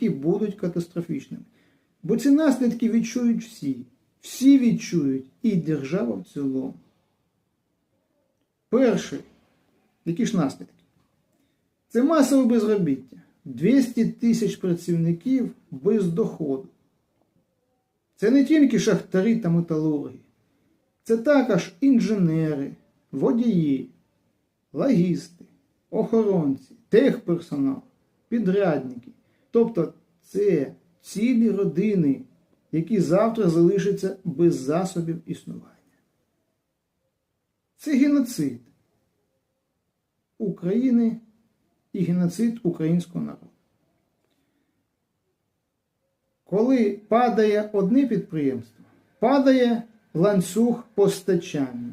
які будуть катастрофічними. Бо ці наслідки відчують всі. Всі відчують і держава в цілому. Перший, які ж наслідки? Це масове безробіття. 200 тисяч працівників без доходу. Це не тільки шахтарі та металурги. Це також інженери, водії, логісти, охоронці, техперсонал, підрядники. Тобто це цілі родини, які завтра залишаться без засобів існування. Це геноцид України і геноцид українського народу. Коли падає одне підприємство, падає ланцюг постачання,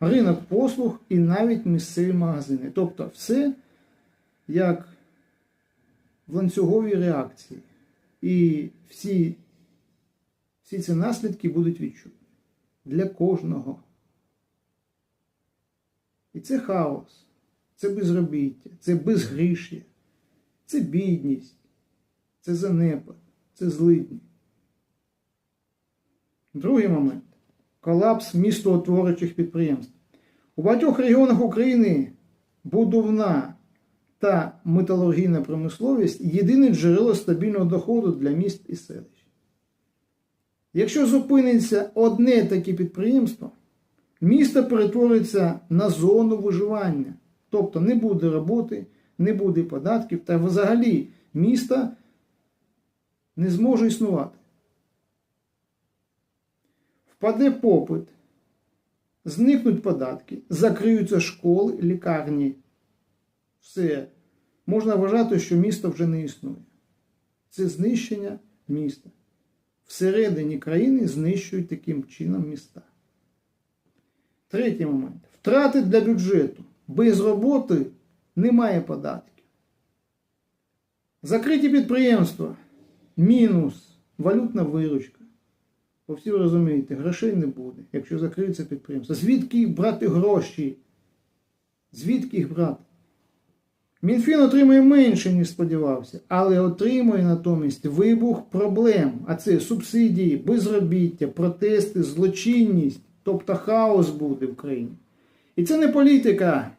ринок послуг і навіть місцеві магазини. Тобто все як в ланцюговій реакції. І всі, всі ці наслідки будуть відчутні для кожного. І це хаос, це безробіття, це безгріш'я, це бідність, це занепад, це злидні. Другий момент колапс містоутворюючих підприємств. У багатьох регіонах України будовна та металургійна промисловість єдине джерело стабільного доходу для міст і селищ. Якщо зупиниться одне таке підприємство, місто перетвориться на зону виживання. Тобто не буде роботи, не буде податків, та взагалі місто не зможе існувати. Впаде попит, зникнуть податки, закриються школи, лікарні. Все. Можна вважати, що місто вже не існує. Це знищення міста. Всередині країни знищують таким чином міста. Третій момент. Втрати для бюджету. Без роботи немає податків. Закриті підприємства. Мінус. Валютна виручка. Бо всі ви розумієте, грошей не буде, якщо закриється підприємство. Звідки брати гроші? Звідки їх брати? Мінфін отримує менше, ніж сподівався, але отримує натомість вибух проблем. А це субсидії, безробіття, протести, злочинність, тобто хаос буде в країні. І це не політика,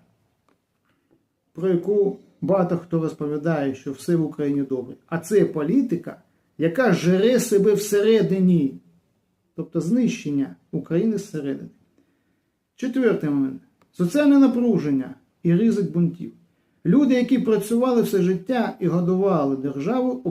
про яку багато хто розповідає, що все в Україні добре. А це політика, яка жере себе всередині. Тобто знищення України зсередини. Четвертий момент. Соціальне напруження і ризик бунтів. Люди, які працювали все життя і годували державу,